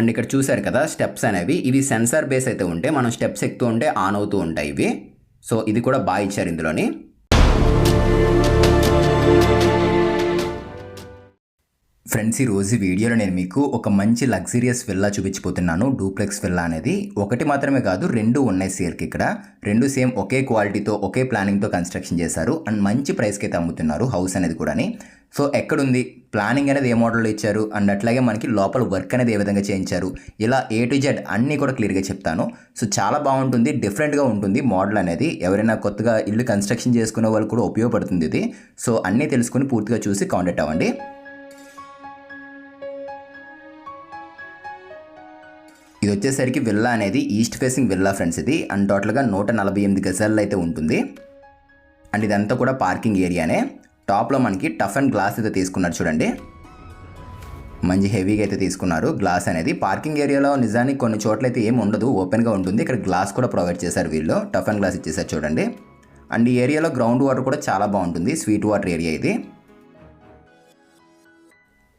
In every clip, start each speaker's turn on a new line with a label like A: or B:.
A: And ఇక్కడ చూశారు కదా స్టెప్స్ అనేవి. ఇవి సెన్సార్ బేస్ అయితే ఉంటే మనం స్టెప్స్ ఎక్కుతూ ఉంటే ఆన్ అవుతూ ఉంటాయి ఇవి. సో ఇది కూడా బాగా ఇచ్చారు ఇందులోని. ఫ్రెండ్స్ ఈ రోజు వీడియోలో నేను మీకు ఒక మంచి లగ్జరియస్ విల్లా చూపించిపోతున్నాను డూప్లెక్స్ విల్లా అనేది. ఒకటి మాత్రమే కాదు రెండు ఉన్నాయి సేల్కి ఇక్కడ. రెండు సేమ్ ఒకే క్వాలిటీతో ఒకే ప్లానింగ్తో కన్స్ట్రక్షన్ చేశారు. అండ్ మంచి ప్రైస్కి అయితే అమ్ముతున్నారు హౌస్ అనేది కూడాని. సో ఎక్కడుంది? ప్లానింగ్ అనేది ఏ మోడల్లో ఇచ్చారు? అండ్ అట్లాగే మనకి లోపల వర్క్ అనేది ఏ విధంగా చేయించారు? ఇలా ఏ టు జెడ్ అన్నీ కూడా క్లియర్గా చెప్తాను. సో చాలా బాగుంటుంది డిఫరెంట్గా ఉంటుంది మోడల్ అనేది. ఎవరైనా కొత్తగా ఇల్లు కన్స్ట్రక్షన్ చేసుకునే వాళ్ళు కూడా ఉపయోగపడుతుంది ఇది. సో అన్నీ తెలుసుకుని పూర్తిగా చూసి కాంటాక్ట్ అవ్వండి. ఇది వచ్చేసరికి విల్లా అనేది ఈస్ట్ ఫేసింగ్ విల్లా ఫ్రెండ్స్ ఇది. అండ్ టోటల్గా నూట నలభై ఎనిమిది గజాల్లో అయితే ఉంటుంది. అండ్ ఇదంతా కూడా పార్కింగ్ ఏరియానే. టాప్లో మనకి టఫ్ అండ్ గ్లాస్ అయితే తీసుకున్నారు చూడండి. మంచి హెవీగా అయితే తీసుకున్నారు. గ్లాస్ అనేది పార్కింగ్ ఏరియాలో నిజానికి కొన్ని చోట్ల అయితే ఏమి ఉండదు. ఓపెన్గా ఉంటుంది. ఇక్కడ గ్లాస్ కూడా ప్రొవైడ్ చేశారు వీళ్ళు. టఫ్ అండ్ గ్లాస్ ఇచ్చేసారు చూడండి. అండ్ ఈ ఏరియాలో గ్రౌండ్ వాటర్ కూడా చాలా బాగుంటుంది. స్వీట్ వాటర్ ఏరియా ఇది.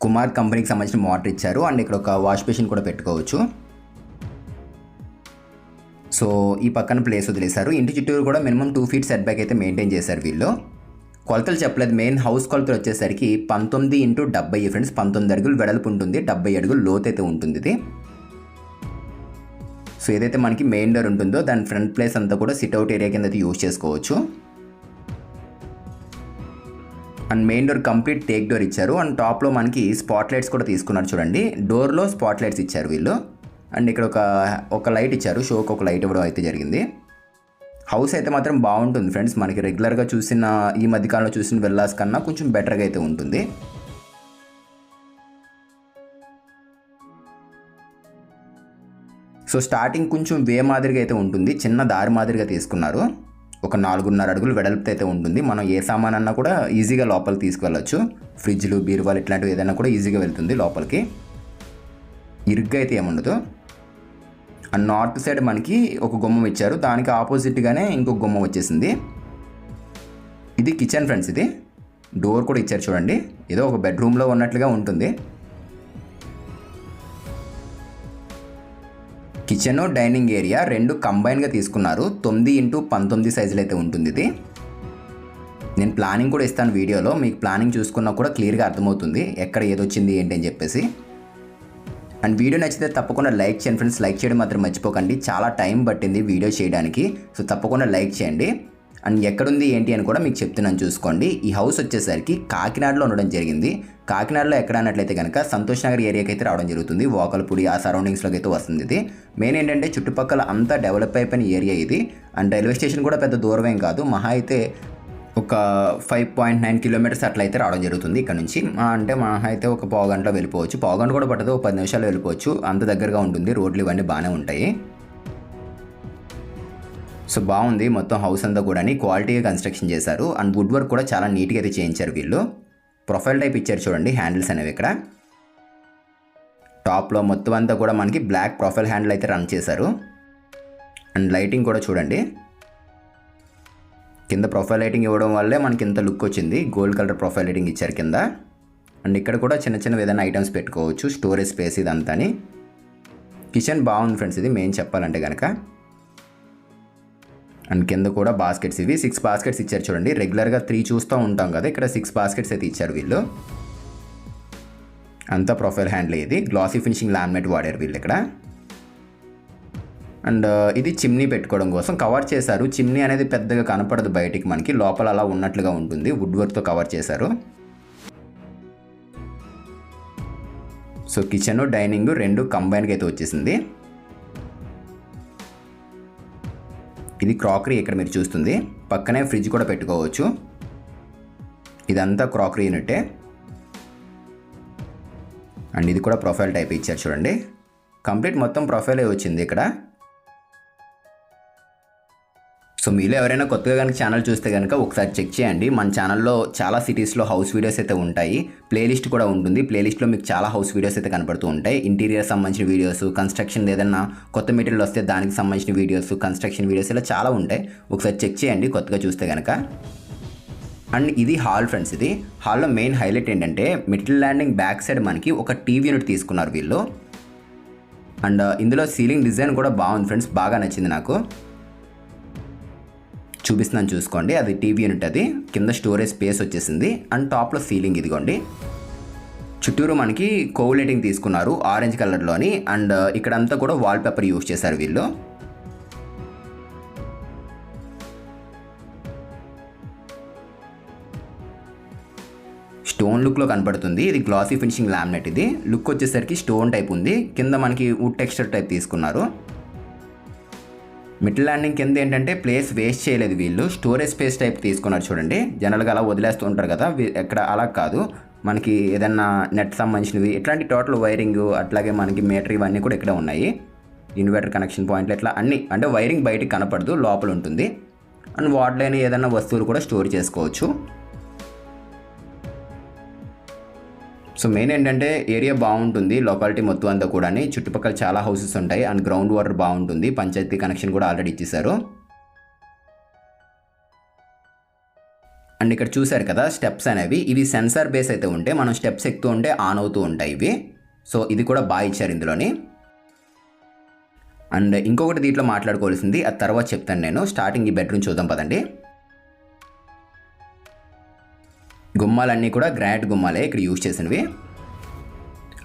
A: కుమార్ కంపెనీకి సంబంధించిన వాటర్ ఇచ్చారు. అండ్ ఇక్కడ ఒక వాష్ బేసిన్ కూడా పెట్టుకోవచ్చు. సో ఈ పక్కన ప్లేస్ వదిలేశారు. ఇంటి చుట్టూరు కూడా minimum two feet set back అయితే మెయింటైన్ చేశారు వీళ్ళు. కొలతలు చెప్పలేదు. మెయిన్ హౌస్ కొలతలు వచ్చేసరికి పంతొమ్మిది ఇంటూ డెబ్బై ఫ్రెండ్స్ పంతొమ్మిది అడుగులు వెడల్పు ఉంటుంది. డెబ్బై అడుగులు లోతు అయితే ఉంటుంది ఇది. సో ఏదైతే మనకి మెయిన్ డోర్ ఉంటుందో దాని ఫ్రంట్ ప్లేస్ అంతా కూడా సిట్అవుట్ ఏరియా కింద అయితే యూజ్ చేసుకోవచ్చు. And main door complete teak door ఇచ్చారు. అండ్ టాప్లో మనకి స్పాట్ లైట్స్ కూడా తీసుకున్నారు చూడండి. డోర్లో స్పాట్ లైట్స్ ఇచ్చారు వీళ్ళు. అండ్ ఇక్కడ ఒక ఒక లైట్ ఇచ్చారు. షోకి ఒక లైట్ ఇవ్వడం అయితే జరిగింది. హౌస్ అయితే మాత్రం బాగుంటుంది ఫ్రెండ్స్. మనకి రెగ్యులర్గా చూసిన ఈ మధ్యకాలంలో చూసిన విల్లాస్ కన్నా కొంచెం బెటర్గా అయితే ఉంటుంది. సో స్టార్టింగ్ కొంచెం వే మాదిరిగా అయితే ఉంటుంది. చిన్న దారి మాదిరిగా తీసుకున్నారు. ఒక నాలుగున్నర అడుగులు వెడల్పు అయితే ఉంటుంది. మనం ఏ సామాన్ అన్నా కూడా ఈజీగా లోపలికి తీసుకువెళ్ళచ్చు. ఫ్రిడ్జ్లు బీరువాలు ఇట్లాంటివి ఏదైనా కూడా ఈజీగా వెళ్తుంది లోపలికి. ఇరుగ్గా అయితే ఏముండదు. అండ్ నార్త్ సైడ్ మనకి ఒక గుమ్మం ఇచ్చారు. దానికి ఆపోజిట్గానే ఇంకొక గుమ్మం వచ్చేసింది. ఇది కిచెన్ ఫ్రెండ్స్ ఇది. డోర్ కూడా ఇచ్చారు చూడండి. ఏదో ఒక బెడ్రూమ్లో ఉన్నట్లుగా ఉంటుంది. కిచెన్ డైనింగ్ ఏరియా రెండు కంబైన్గా తీసుకున్నారు. తొమ్మిది ఇంటూ పంతొమ్మిది సైజులు అయితే ఉంటుంది ఇది. నేను ప్లానింగ్ కూడా ఇస్తాను వీడియోలో. మీకు ప్లానింగ్ చూసుకున్నా కూడా క్లియర్గా అర్థమవుతుంది. ఎక్కడ ఏదొచ్చింది ఏంటి అని చెప్పేసి. అండ్ వీడియో నచ్చితే తప్పకుండా లైక్ చేయండి ఫ్రెండ్స్. లైక్ చేయడం మాత్రం మర్చిపోకండి. చాలా టైం పట్టింది వీడియో చేయడానికి. సో తప్పకుండా లైక్ చేయండి. అండ్ ఎక్కడుంది ఏంటి అని కూడా మీకు చెప్తున్నాను చూసుకోండి. ఈ హౌస్ వచ్చేసరికి కాకినాడలో ఉండడం జరిగింది. కాకినాడలో ఎక్కడ అన్నట్లయితే కనుక సంతోష్ నగర్ ఏరియాకి అయితే రావడం జరుగుతుంది. వాకలపూడి ఆ సరౌండింగ్స్లోకి అయితే వస్తుంది ఇది. మెయిన్ ఏంటంటే చుట్టుపక్కల అంతా డెవలప్ అయిపోయిన ఏరియా ఇది. అండ్ రైల్వే స్టేషన్ కూడా పెద్ద దూరమేం కాదు. మహా అయితే ఒక ఫైవ్ పాయింట్ నైన్ కిలోమీటర్స్ అట్లా అయితే రావడం జరుగుతుంది ఇక్కడ నుంచి. అంటే మా అయితే ఒక పావు గంటలో వెళ్ళిపోవచ్చు. పావు గంట కూడా పట్టదు ఒక పది నిమిషాలు వెళ్ళిపోవచ్చు. అంత దగ్గరగా ఉంటుంది. రోడ్లు ఇవన్నీ బాగానే ఉంటాయి. సో బాగుంది. మొత్తం హౌస్ అంతా కూడా క్వాలిటీగా కన్స్ట్రక్షన్ చేశారు. అండ్ వుడ్ వర్క్ కూడా చాలా నీట్గా అయితే చేయించారు వీళ్ళు. ప్రొఫైల్ టైప్ ఇచ్చారు చూడండి. హ్యాండిల్స్ అనేవి ఇక్కడ. టాప్లో మొత్తం అంతా కూడా మనకి బ్లాక్ ప్రొఫైల్ హ్యాండిల్ అయితే రన్ చేశారు. అండ్ లైటింగ్ కూడా చూడండి. కింద ప్రొఫైల్ లైటింగ్ ఇవ్వడం వల్లే మనకి ఇంత లుక్ వచ్చింది. గోల్డ్ కలర్ ప్రొఫైల్ లైటింగ్ ఇచ్చారు కింద. అండ్ ఇక్కడ కూడా చిన్న చిన్న ఏదైనా ఐటమ్స్ పెట్టుకోవచ్చు. స్టోరేజ్ స్పేస్ ఇదంతా కిచెన్ బాగుంది ఫ్రెండ్స్ ఇది. మెయిన్ చెప్పాలంటే కనుక అండ్ కింద కూడా బాస్కెట్స్ ఇవి. సిక్స్ బాస్కెట్స్ ఇచ్చారు చూడండి. రెగ్యులర్గా త్రీ చూస్తూ ఉంటాం కదా. ఇక్కడ సిక్స్ బాస్కెట్స్ అయితే ఇచ్చారు వీళ్ళు. అంతా ప్రొఫైల్ హ్యాండిల్ ఇది. గ్లాసీ ఫినిషింగ్ లామినేట్ వాడారు వీళ్ళు ఇక్కడ. అండ్ ఇది చిమ్నీ పెట్టుకోవడం కోసం కవర్ చేశారు. చిమ్నీ అనేది పెద్దగా కనపడదు బయటికి మనకి. లోపల అలా ఉన్నట్లుగా ఉంటుంది. వుడ్ వర్క్తో కవర్ చేశారు. సో కిచెన్ డైనింగ్ రెండు కంబైన్గా అయితే వచ్చేసింది. ఇది క్రాకరీ ఇక్కడ మీరు చూస్తుంది. పక్కనే ఫ్రిడ్జ్ కూడా పెట్టుకోవచ్చు. ఇదంతా క్రాకరీ యూనిటే. అండ్ ఇది కూడా ప్రొఫైల్ టైప్ ఇచ్చారు చూడండి. కంప్లీట్ మొత్తం ప్రొఫైలే వచ్చింది ఇక్కడ. సో మీలో ఎవరైనా కొత్తగా కనుక ఛానల్ చూస్తే కనుక ఒకసారి చెక్ చేయండి. మన ఛానల్లో చాలా సిటీస్లో హౌస్ వీడియోస్ అయితే ఉంటాయి. ప్లేలిస్ట్ కూడా ఉంటుంది. ప్లేలిస్ట్లో మీకు చాలా హౌస్ వీడియోస్ అయితే కనపడుతూ ఉంటాయి. ఇంటీరియర్ సంబంధించిన వీడియోస్ కన్స్ట్రక్షన్ ఏదైనా కొత్త మెటీరియల్ వస్తే దానికి సంబంధించిన వీడియోస్ కన్స్ట్రక్షన్ వీడియోస్ ఇలా చాలా ఉంటాయి. ఒకసారి చెక్ చేయండి కొత్తగా చూస్తే కనుక అండ్ ఇది హాల్ ఫ్రెండ్స్ ఇది. హాల్లో మెయిన్ హైలైట్ ఏంటంటే మిడిల్ ల్యాండింగ్ బ్యాక్ సైడ్ మనకి ఒక టీవీ యూనిట్ తీసుకున్నారు వీళ్ళు. అండ్ ఇందులో సీలింగ్ డిజైన్ కూడా బాగుంది ఫ్రెండ్స్. బాగా నచ్చింది నాకు. చూపిస్తున్నాను చూసుకోండి. అది టీవీ యూనిట్ అది. కింద స్టోరేజ్ స్పేస్ వచ్చేసింది. అండ్ టాప్లో సీలింగ్ ఇదిగోండి. చుట్టూరు మనకి కోవ్ లైటింగ్ తీసుకున్నారు ఆరెంజ్ కలర్లోని అండ్ uh, ఇక్కడంతా కూడా వాల్ పేపర్ యూజ్ చేశారు వీళ్ళు. స్టోన్ లుక్లో కనపడుతుంది. ఇది గ్లాసీ ఫినిషింగ్ లామినేట్ ఇది. లుక్ వచ్చేసరికి స్టోన్ టైప్ ఉంది. కింద మనకి వుడ్ టెక్స్చర్ టైప్ తీసుకున్నారు. మిడిల్ ల్యాండింగ్ కింద ఏంటంటే ప్లేస్ వేస్ట్ చేయలేదు వీళ్ళు. స్టోరేజ్ స్పేస్ టైప్ తీసుకున్నారు చూడండి. జనరల్గా అలా వదిలేస్తూ ఉంటారు కదా. ఎక్కడ అలా కాదు. మనకి ఏదన్నా నెట్ సంబంధించినవి ఇట్లాంటి టోటల్ వైరింగ్ అట్లాగే మనకి మీటర్ ఇవన్నీ కూడా ఇక్కడే ఉన్నాయి. ఇన్వర్టర్ కనెక్షన్ పాయింట్లు ఇట్లా అన్నీ అంటే వైరింగ్ బయటికి కనపడదు లోపల ఉంటుంది. అండ్ వాటిలోనే ఏదైనా వస్తువులు కూడా స్టోర్ చేసుకోవచ్చు. సో మెయిన్ ఏంటంటే ఏరియా బాగుంటుంది లొకాలిటీ మొత్తం అంతా కూడా చుట్టుపక్కల చాలా హౌసెస్ ఉంటాయి అండ్ గ్రౌండ్ వాటర్ బాగుంటుంది. పంచాయతీ కనెక్షన్ కూడా ఆల్రెడీ ఇచ్చేసారు అండ్ ఇక్కడ చూశారు కదా స్టెప్స్ అనేవి. ఇవి సెన్సార్ బేస్ అయితే ఉంటే మనం స్టెప్స్ ఎక్కుతూ ఉంటే ఆన్ అవుతూ ఉంటాయి ఇవి. సో ఇది కూడా బాగా ఇచ్చారు ఇందులోని. అండ్ ఇంకొకటి దీంట్లో మాట్లాడుకోవాల్సింది అది తర్వాత చెప్తాను నేను. స్టార్టింగ్ ఈ బెడ్రూమ్ చూద్దాం పదండి. గుమ్మాలన్నీ కూడా గ్రానైట్ గుమ్మాలే ఇక్కడ యూజ్ చేసినవి.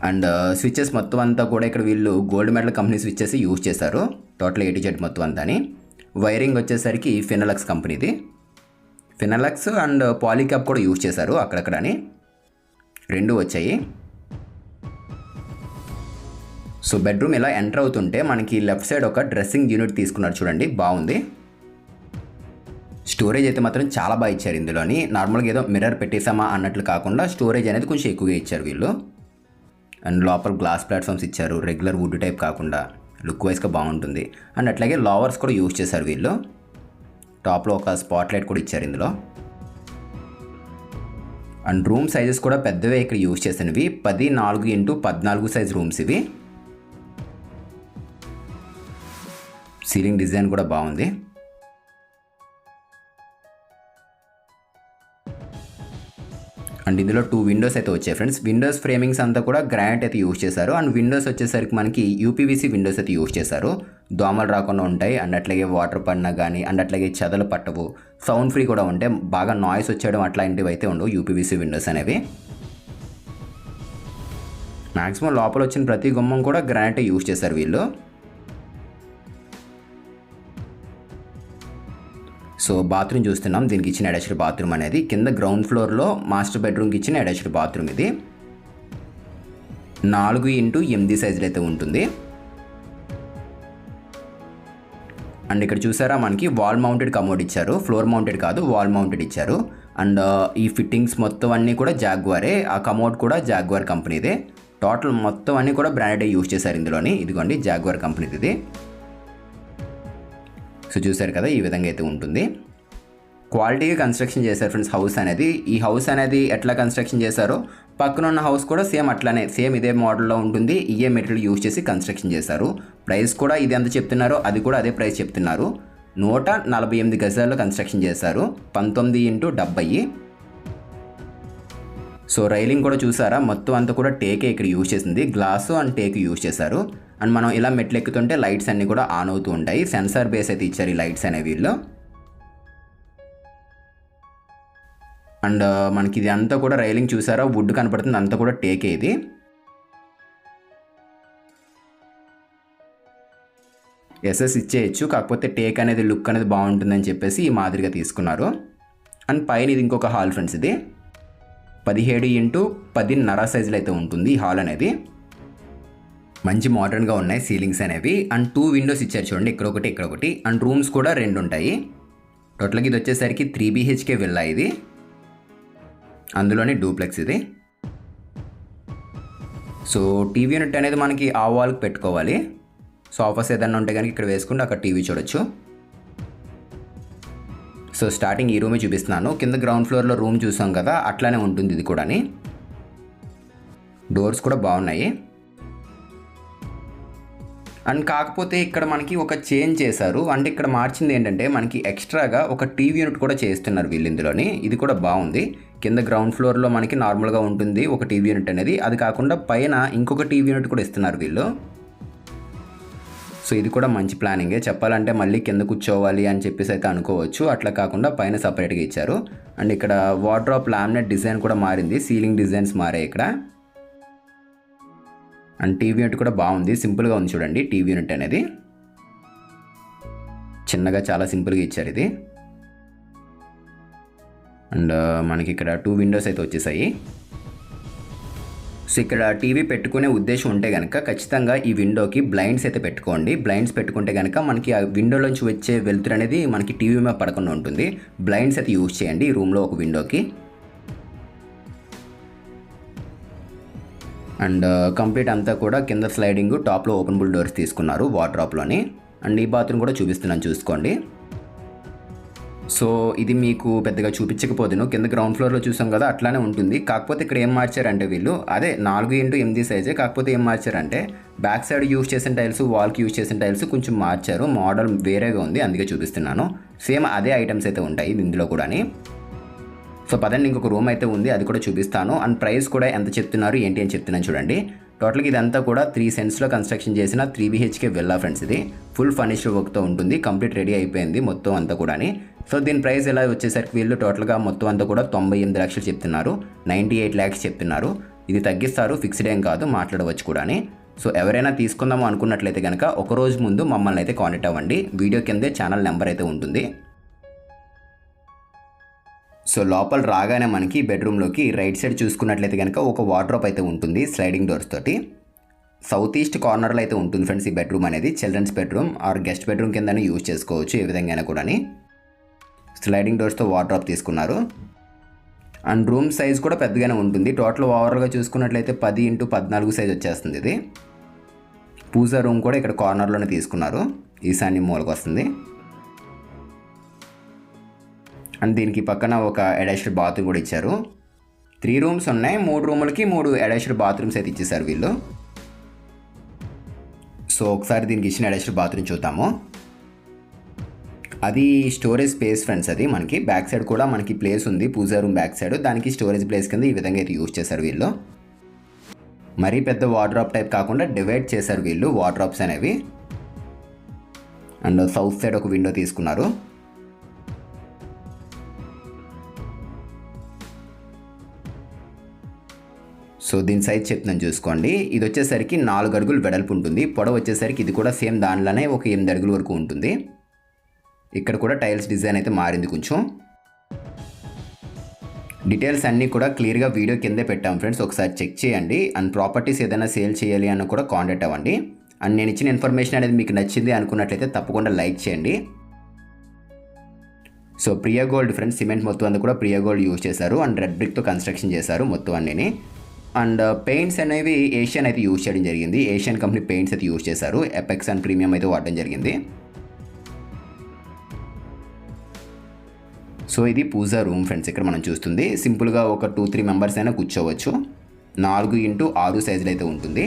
A: అండ్ uh, స్విచ్చెస్ మొత్తం అంతా కూడా ఇక్కడ వీళ్ళు gold medal company switches use చేశారు. టోటల్ ఎయిటీ జెడ్ మొత్తం అంతా వైరింగ్ వచ్చేసరికి ఫినలక్స్ కంపెనీది. ఫినలక్స్ అండ్ uh, పాలిక్యాప్ కూడా యూజ్ చేశారు అక్కడక్కడని. రెండు వచ్చాయి. సో బెడ్రూమ్ ఇలా ఎంటర్ అవుతుంటే మనకి లెఫ్ట్ సైడ్ ఒక డ్రెస్సింగ్ యూనిట్ తీసుకున్నారు చూడండి. బాగుంది. స్టోరేజ్ అయితే మాత్రం చాలా బాగా ఇచ్చారు ఇందులోని నార్మల్గా ఏదో మిర్రర్ పెట్టేసామా అన్నట్లు కాకుండా స్టోరేజ్ అనేది కొంచెం ఎక్కువగా ఇచ్చారు వీళ్ళు. అండ్ లోపల గ్లాస్ ప్లాట్ఫామ్స్ ఇచ్చారు రెగ్యులర్ వుడ్ టైప్ కాకుండా లుక్ వైజ్గా బాగుంటుంది. అండ్ అట్లాగే లోవర్స్ కూడా యూజ్ చేశారు వీళ్ళు. టాప్లో ఒక స్పాట్ లైట్ కూడా ఇచ్చారు ఇందులో. అండ్ రూమ్ సైజెస్ కూడా పెద్దవే ఇక్కడ యూజ్ చేసినవి. పది నాలుగు ఇంటూ పద్నాలుగు సైజ్ రూమ్స్ ఇవి. సీలింగ్ డిజైన్ కూడా బాగుంది. అండ్ ఇందులో టూ విండోస్ అయితే వచ్చాయి ఫ్రెండ్స్ విండోస్ ఫ్రేమింగ్స్ అంతా కూడా గ్రానైట్ అయితే యూజ్ చేశారు. అండ్ విండోస్ వచ్చేసరికి మనకి యూపీవీసీ విండోస్ అయితే యూజ్ చేశారు. దోమలు రాకుండా ఉంటాయి. అండ్ అట్లాగే వాటర్ పడినా కానీ అండ్ అట్లాగే చెదలు పట్టవు. సౌండ్ ఫ్రీ కూడా ఉంటే బాగా నాయిస్ వచ్చేయడం అట్లాంటివి అయితే ఉండవు యూపీవీసీ విండోస్ అనేవి. మ్యాక్సిమం లోపల వచ్చిన ప్రతి గుమ్మం కూడా గ్రానైట్ యూజ్ చేశారు వీళ్ళు. సో బాత్రూమ్ చూస్తున్నాం. దీనికి ఇచ్చిన అటాచ్డ్ బాత్రూమ్ అనేది. కింద గ్రౌండ్ ఫ్లోర్లో మాస్టర్ బెడ్రూమ్కి ఇచ్చిన అటాచ్డ్ బాత్రూమ్ ఇది. నాలుగు ఇంటూ ఎనిమిది సైజులు అయితే ఉంటుంది. అండ్ ఇక్కడ చూసారా మనకి వాల్ మౌంటెడ్ కమోడ్ ఇచ్చారు. ఫ్లోర్ మౌంటెడ్ కాదు వాల్ మౌంటెడ్ ఇచ్చారు. అండ్ ఈ ఫిట్టింగ్స్ మొత్తం అన్నీ కూడా జాగ్వారే. ఆ కమోడ్ కూడా జాగ్వార్ కంపెనీదే. టోటల్ మొత్తం అన్నీ కూడా బ్రాండెడ్ యూజ్ చేశారు ఇందులోని. ఇదిగోండి జాగ్వార్ కంపెనీది ఇది. సో చూసారు కదా ఈ విధంగా అయితే ఉంటుంది. క్వాలిటీగా కన్స్ట్రక్షన్ చేశారు ఫ్రెండ్స్ హౌస్ అనేది. ఈ హౌస్ అనేది ఎట్లా కన్స్ట్రక్షన్ చేశారో పక్కన ఉన్న హౌస్ కూడా సేమ్ అట్లానే సేమ్ ఇదే మోడల్లో ఉంటుంది. ఇయే మెటీరియల్ యూజ్ చేసి కన్స్ట్రక్షన్ చేశారు. ప్రైస్ కూడా ఇది ఎంత చెప్తున్నారో అది కూడా అదే ప్రైస్ చెప్తున్నారు. నూట నలభై ఎనిమిది గజాల్లో కన్స్ట్రక్షన్ చేశారు. పంతొమ్మిది ఇంటూ డెబ్బై. సో రైలింగ్ కూడా చూసారా మొత్తం అంతా కూడా టేకే ఇక్కడ యూజ్ చేసింది. గ్లాసు అండ్ టేక్ యూజ్ చేశారు. అండ్ మనం ఇలా మెట్లు ఎక్కుతుంటే లైట్స్ అన్నీ కూడా ఆన్ అవుతూ ఉంటాయి. సెన్సార్ బేస్ అయితే ఇచ్చారు ఈ లైట్స్ అనే వీళ్ళు. అండ్ మనకి ఇది అంతా కూడా రైలింగ్ చూసారా? వుడ్ కనపడుతుంది. అంతా కూడా టేకే ఇది. ఎస్ఎస్ ఇచ్చేయచ్చు. కాకపోతే టేక్ అనేది లుక్ అనేది బాగుంటుందని చెప్పేసి ఈ మాదిరిగా తీసుకున్నారు. అండ్ పైన ఇది ఇంకొక హాల్ ఫ్రెండ్స్ ఇది. పదిహేడు ఇంటూ పదిన్నర సైజులో అయితే ఉంటుంది ఈ హాల్ అనేది. మంచి మోడర్న్గా ఉన్నాయి సీలింగ్స్ అనేవి. అండ్ టూ విండోస్ ఇచ్చారు చూడండి ఇక్కడ ఒకటి ఇక్కడ ఒకటి అండ్ రూమ్స్ కూడా రెండు ఉంటాయి టోటల్గా ఇది వచ్చేసరికి త్రీ బీహెచ్కే విల్లా ఇది. అందులోనే డూప్లెక్స్ ఇది. సో టీవీ యూనిట్ అనేది మనకి ఆ వాల్కి పెట్టుకోవాలి. సోఫాస్ ఏదన్నా ఉంటే కనుక ఇక్కడ వేసుకుంటే అక్కడ టీవీ చూడొచ్చు. సో స్టార్టింగ్ ఈ రూమే చూపిస్తున్నాను. కింద గ్రౌండ్ ఫ్లోర్లో రూమ్ చూసాం కదా అట్లానే ఉంటుంది ఇది కూడాని. డోర్స్ కూడా బాగున్నాయి. అండ్ కాకపోతే ఇక్కడ మనకి ఒక చేంజ్ చేశారు. అంటే ఇక్కడ మార్చింది ఏంటంటే మనకి ఎక్స్ట్రాగా ఒక టీవీ యూనిట్ కూడా చేస్తున్నారు వీళ్ళు ఇందులోని. ఇది కూడా బాగుంది. కింద గ్రౌండ్ ఫ్లోర్లో మనకి నార్మల్గా ఉంటుంది ఒక టీవీ యూనిట్ అనేది. అది కాకుండా పైన ఇంకొక టీవీ యూనిట్ కూడా ఇస్తున్నారు వీళ్ళు. సో ఇది కూడా మంచి ప్లానింగే. చెప్పాలంటే మళ్ళీ కింద కూర్చోవాలి అని చెప్పేసి అయితే అనుకోవచ్చు. అట్లా కాకుండా పైన సపరేట్గా ఇచ్చారు. అండ్ ఇక్కడ వార్డ్రాప్ లామినేట్ డిజైన్ కూడా మారింది. సీలింగ్ డిజైన్స్ మారాయి ఇక్కడ. అండ్ టీవీ యూనిట్ కూడా బాగుంది. సింపుల్గా ఉంది చూడండి. టీవీ యూనిట్ అనేది. చిన్నగా చాలా సింపుల్గా ఇచ్చారు ఇది. అండ్ uh, మనకి ఇక్కడ టూ విండోస్ అయితే వచ్చేసాయి. సో ఇక్కడ టీవీ పెట్టుకునే ఉద్దేశం ఉంటే కనుక ఖచ్చితంగా ఈ విండోకి బ్లైండ్స్ అయితే పెట్టుకోండి. బ్లైండ్స్ పెట్టుకుంటే కనుక మనకి ఆ విండోలోంచి వచ్చే వెలుతురు అనేది మనకి టీవీ మీద పడకుండా ఉంటుంది. బ్లైండ్స్ అయితే యూజ్ చేయండి ఈ రూమ్లో ఒక విండోకి అండ్ uh, కంప్లీట్ అంతా కూడా కింద స్లైడింగ్ టాప్లో ఓపెనబుల్ డోర్స్ తీసుకున్నారు వార్డ్రాప్లోని అండ్ ఈ బాత్రూమ్ కూడా చూపిస్తున్నాను చూసుకోండి. సో ఇది మీకు పెద్దగా చూపించకపోదును. కింద గ్రౌండ్ ఫ్లోర్లో చూసాం కదా అట్లానే ఉంటుంది. కాకపోతే ఇక్కడ ఏం మార్చారంటే వీళ్ళు అదే నాలుగు ఇంటూ ఎనిమిది సైజే కాకపోతే ఏం మార్చారంటే బ్యాక్ సైడ్ యూజ్ చేసిన టైల్స్ వాల్కి యూజ్ చేసిన టైల్స్ కొంచెం మార్చారు. మోడల్ వేరేగా ఉంది అందుకే చూపిస్తున్నాను. సేమ్ అదే ఐటమ్స్ అయితే ఉంటాయి ఇందులో కూడాని. సో పదండి ఇంకొక రూమ్ అయితే ఉంది అది కూడా చూపిస్తాను. అండ్ ప్రైస్ కూడా ఎంత చెప్తున్నారు ఏంటి అని చెప్తున్నాను చూడండి. టోటల్గా ఇదంతా కూడా త్రీ సెన్స్లో కన్స్ట్రక్షన్ చేసిన త్రీ బీహెచ్కే వెళ్ళా ఫ్రెండ్స్ ఇది. ఫుల్ ఫర్నిష్డ్ వర్క్తో ఉంటుంది కంప్లీట్ రెడీ అయిపోయింది మొత్తం అంతా కూడాని. సో దీని ప్రైస్ ఎలా వచ్చేసరికి వీళ్ళు టోటల్గా మొత్తం అంతా కూడా తొంభై ఎనిమిది లక్షలు చెప్తున్నారు నైంటీ ఎయిట్ ల్యాక్స్ చెప్తున్నారు. ఇది తగ్గిస్తారు ఫిక్స్డ్ ఏం కాదు మాట్లాడవచ్చు కూడాని. సో ఎవరైనా తీసుకుందాము అనుకున్నట్లయితే కనుక ఒక రోజు ముందు మమ్మల్ని అయితే కాంటాక్ట్ అవ్వండి. వీడియో కిందే ఛానల్ నెంబర్ అయితే ఉంటుంది. సో లోపల రాగానే మనకి బెడ్రూమ్లోకి రైట్ సైడ్ చూసుకున్నట్లయితే కనుక ఒక వార్డ్రోప్ అయితే ఉంటుంది స్లైడింగ్ డోర్స్ తోటి. సౌత్ ఈస్ట్ కార్నర్లో అయితే ఉంటుంది ఫ్రెండ్స్ ఈ బెడ్రూమ్ అనేది children's bedroom or guest bedroom కింద యూజ్ చేసుకోవచ్చు ఏ విధంగా కూడా స్లైడింగ్ డోర్స్తో వార్డ్రోప్ తీసుకున్నారు. అండ్ రూమ్ సైజ్ కూడా పెద్దగానే ఉంటుంది. టోటల్ ఓవరాల్గా చూసుకున్నట్లయితే పది ఇంటూ పద్నాలుగు సైజ్ వచ్చేస్తుంది ఇది. పూజా రూమ్ కూడా ఇక్కడ కార్నర్లోనే తీసుకున్నారు. ఈశాన్య మూలకు వస్తుంది అండ్ దీనికి పక్కన ఒక అటాచ్డ్ బాత్రూమ్ కూడా ఇచ్చారు. త్రీ రూమ్స్ ఉన్నాయి. మూడు రూములకి మూడు అటాచ్డ్ బాత్రూమ్స్ అయితే ఇచ్చేసారు వీళ్ళు. సో ఒకసారి దీనికి ఇచ్చిన అటాచ్డ్ బాత్రూమ్ చూద్దాము. అది స్టోరేజ్ స్పేస్ ఫ్రెండ్స్ అది మనకి. బ్యాక్ సైడ్ కూడా మనకి ప్లేస్ ఉంది. పూజా రూమ్ బ్యాక్ సైడ్ దానికి స్టోరేజ్ ప్లేస్ కింద ఈ విధంగా అయితే యూజ్ చేశారు వీళ్ళు. మరీ పెద్ద వార్డ్రాప్ టైప్ కాకుండా డివైడ్ చేశారు వీళ్ళు వార్డ్రాప్స్ అనేవి. అండ్ సౌత్ సైడ్ ఒక విండో తీసుకున్నారు. సో దీని సైజ్ చెప్తున్నాను చూసుకోండి. ఇది వచ్చేసరికి నాలుగు అడుగులు వెడల్పు ఉంటుంది. పొడవ వచ్చేసరికి ఇది కూడా సేమ్ దానిలోనే ఒక ఎనిమిది అడుగుల వరకు ఉంటుంది. ఇక్కడ కూడా టైల్స్ డిజైన్ అయితే మారింది కొంచెం. డీటెయిల్స్ అన్నీ కూడా క్లియర్గా వీడియో కిందే పెట్టాం ఫ్రెండ్స్ ఒకసారి చెక్ చేయండి. అండ్ ప్రాపర్టీస్ ఏదైనా సేల్ చేయాలి అన్న కూడా కాంటాక్ట్ అవ్వండి. అండ్ నేను ఇచ్చిన ఇన్ఫర్మేషన్ అనేది మీకు నచ్చింది అనుకున్నట్లయితే తప్పకుండా లైక్ చేయండి. So Priya Gold friends cement మొత్తం అంతా కూడా ప్రియా గోల్డ్ యూజ్ చేశారు. అండ్ రెడ్ బ్రిక్తో కన్స్ట్రక్షన్ చేశారు మొత్తం అన్నిని. అండ్ uh, పెయింట్స్ అనేవి ఏషియన్ అయితే యూజ్ చేయడం జరిగింది. ఏషియన్ కంపెనీ పెయింట్స్ అయితే యూజ్ చేశారు. ఎపెక్స్ అండ్ ప్రీమియం అయితే వాడడం జరిగింది. సో ఇది పూజా రూమ్ ఫ్రెండ్స్ ఇక్కడ మనం చూస్తుంది. సింపుల్గా ఒక టూ త్రీ మెంబర్స్ అయినా కూర్చోవచ్చు. నాలుగు ఇంటూ ఆరు సైజులు అయితే ఉంటుంది.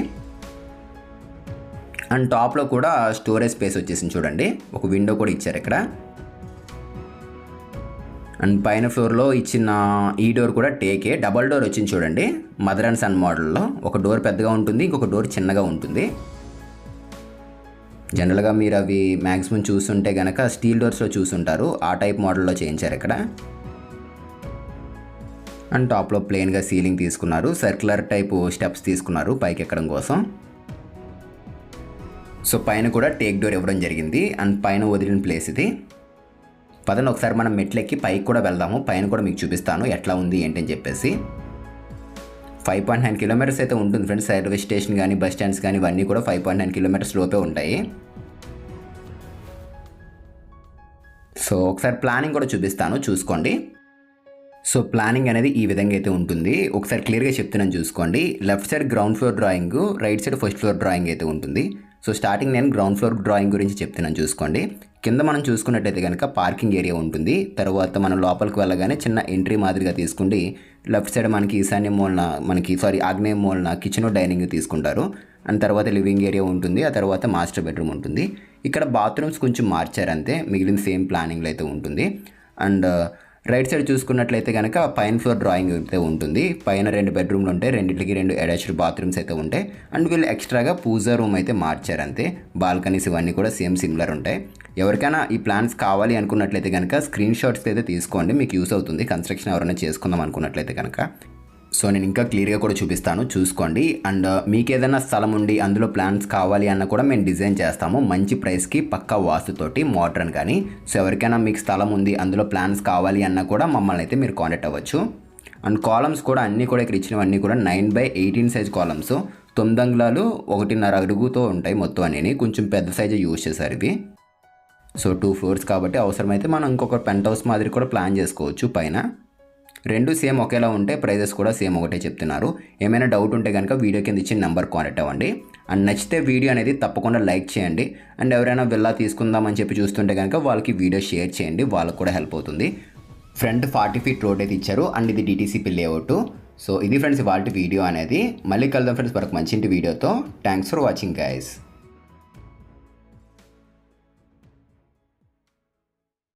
A: అండ్ టాప్లో కూడా స్టోరేజ్ స్పేస్ వచ్చేసింది చూడండి. ఒక విండో కూడా ఇచ్చారు ఇక్కడ. అండ్ పైన ఫ్లోర్లో ఇచ్చిన ఈ డోర్ కూడా టేకే డబల్ డోర్ వచ్చింది చూడండి. మదర్ అండ్ సన్ మోడల్లో. ఒక డోర్ పెద్దగా ఉంటుంది ఇంకొక డోర్ చిన్నగా ఉంటుంది. జనరల్గా మీరు అవి మ్యాక్సిమం చూస్తుంటే కనుక స్టీల్ డోర్స్లో చూసుంటారు. ఆ టైప్ మోడల్లో చేయించారు ఇక్కడ. అండ్ టాప్లో ప్లెయిన్గా సీలింగ్ తీసుకున్నారు. సర్క్యులర్ టైపు స్టెప్స్ తీసుకున్నారు పైకి ఎక్కడం కోసం. సో పైన కూడా టేక్ డోర్ ఇవ్వడం జరిగింది. అండ్ పైన వదిలిన ప్లేస్ ఇది. పదండి ఒకసారి మనం మెట్లెక్కి పైకి కూడా వెళ్దాము. పైన కూడా మీకు చూపిస్తాను ఎట్లా ఉంది ఏంటని చెప్పేసి. ఫైవ్ పాయింట్ నైన్ కిలోమీటర్స్ అయితే ఉంటుంది ఫ్రెండ్స్ రైల్వే స్టేషన్ కానీ బస్ స్టాండ్స్ కానీ ఇవన్నీ కూడా ఫైవ్ పాయింట్ నైన్ కిలోమీటర్స్ లోపే ఉంటాయి. సో ఒకసారి ప్లానింగ్ కూడా చూపిస్తాను చూసుకోండి. సో ప్లానింగ్ అనేది ఈ విధంగా అయితే ఉంటుంది. ఒకసారి క్లియర్గా చెప్తున్నాను చూసుకోండి. Left side ground floor drawing right side first floor drawing అయితే ఉంటుంది. సో స్టార్టింగ్ నేను గ్రౌండ్ ఫ్లోర్ డ్రాయింగ్ గురించి చెప్తున్నాను చూసుకోండి. కింద మనం చూసుకున్నట్టయితే కనుక పార్కింగ్ ఏరియా ఉంటుంది. తర్వాత మనం లోపలికి వెళ్ళగానే చిన్న ఎంట్రీ మాదిరిగా తీసుకుండి లెఫ్ట్ సైడ్ మనకి ఈశాన్య మూలన మనకి సారీ ఆగ్నేయ మూలన కిచెన్ డైనింగ్ తీసుకుంటారు. అండ్ తర్వాత లివింగ్ ఏరియా ఉంటుంది. ఆ తర్వాత మాస్టర్ బెడ్రూమ్ ఉంటుంది. ఇక్కడ బాత్రూమ్స్ కొంచెం మార్చారంతే. మిగిలిన సేమ్ ప్లానింగ్లో అయితే ఉంటుంది. అండ్ రైట్ సైడ్ చూసుకున్నట్లయితే కనుక పైన ఫ్లోర్ డ్రాయింగ్ అయితే ఉంటుంది. పైన రెండు బెడ్రూమ్లు ఉంటాయి. రెండింటికి రెండు అటాచ్డ్ బాత్రూమ్స్ అయితే ఉంటాయి. అండ్ వీళ్ళు ఎక్స్ట్రాగా పూజా రూమ్ అయితే మార్చారు అంతే. బాల్కనీస్ ఇవన్నీ కూడా సేమ్ సిమిలర్ ఉంటాయి. ఎవరికైనా ఈ ప్లాన్స్ కావాలి అనుకున్నట్లయితే కనుక స్క్రీన్ షాట్స్ అయితే తీసుకోండి. మీకు యూస్ అవుతుంది. కన్స్ట్రక్షన్ ఎవరైనా చేసుకుందాం అనుకున్నట్లయితే కనుక సో నేను ఇంకా క్లియర్గా కూడా చూపిస్తాను. చూసుకోండి. అండ్ uh, మీకు ఏదైనా స్థలం ఉండి అందులో ప్లాన్స్ కావాలి అన్న కూడా మేము డిజైన్ చేస్తాము. మంచి ప్రైస్కి పక్కా వాస్తుతోటి మోడర్న్ కానీ. సో ఎవరికైనా మీకు స్థలం ఉంది అందులో ప్లాన్స్ కావాలి అన్న కూడా మమ్మల్ని అయితే మీరు కాంటాక్ట్ అవ్వచ్చు. అండ్ కాలమ్స్ కూడా అన్నీ కూడా ఇక్కడ ఇచ్చినవన్నీ కూడా nine by eighteen size columns. తొమ్మిది అంగుళాలు ఒకటిన్నర అడుగుతో ఉంటాయి మొత్తం అనేవి కొంచెం పెద్ద సైజు యూజ్ చేశారు ఇవి. సో టూ ఫ్లోర్స్ కాబట్టి అవసరమైతే మనం ఇంకొక పెంట్ హౌస్ మాదిరి కూడా ప్లాన్ చేసుకోవచ్చు పైన. రెండు సేమ్ ఒకేలా ఉంటే ప్రైజెస్ కూడా సేమ్ ఒకటే చెప్తున్నారు. ఏమైనా డౌట్ ఉంటే కనుక వీడియో కింద ఇచ్చిన నెంబర్ కాంటాక్ట్ అవ్వండి. అండ్ నచ్చితే వీడియో అనేది తప్పకుండా లైక్ చేయండి. అండ్ ఎవరైనా వెళ్ళా తీసుకుందామని చెప్పి చూస్తుంటే కనుక వాళ్ళకి వీడియో షేర్ చేయండి. వాళ్ళకి కూడా హెల్ప్ అవుతుంది. ఫ్రంట్ ఫార్టీ ఫీట్ రోడ్ అయితే ఇచ్చారు. అండ్ ఇది డిటీసీపీ లేఅవుట్ సో ఇది ఫ్రెండ్స్ వాళ్ళ వీడియో అనేది. మళ్ళీ కలుద్దాం ఫ్రెండ్స్ వరకు మంచి వీడియోతో. Thanks for watching guys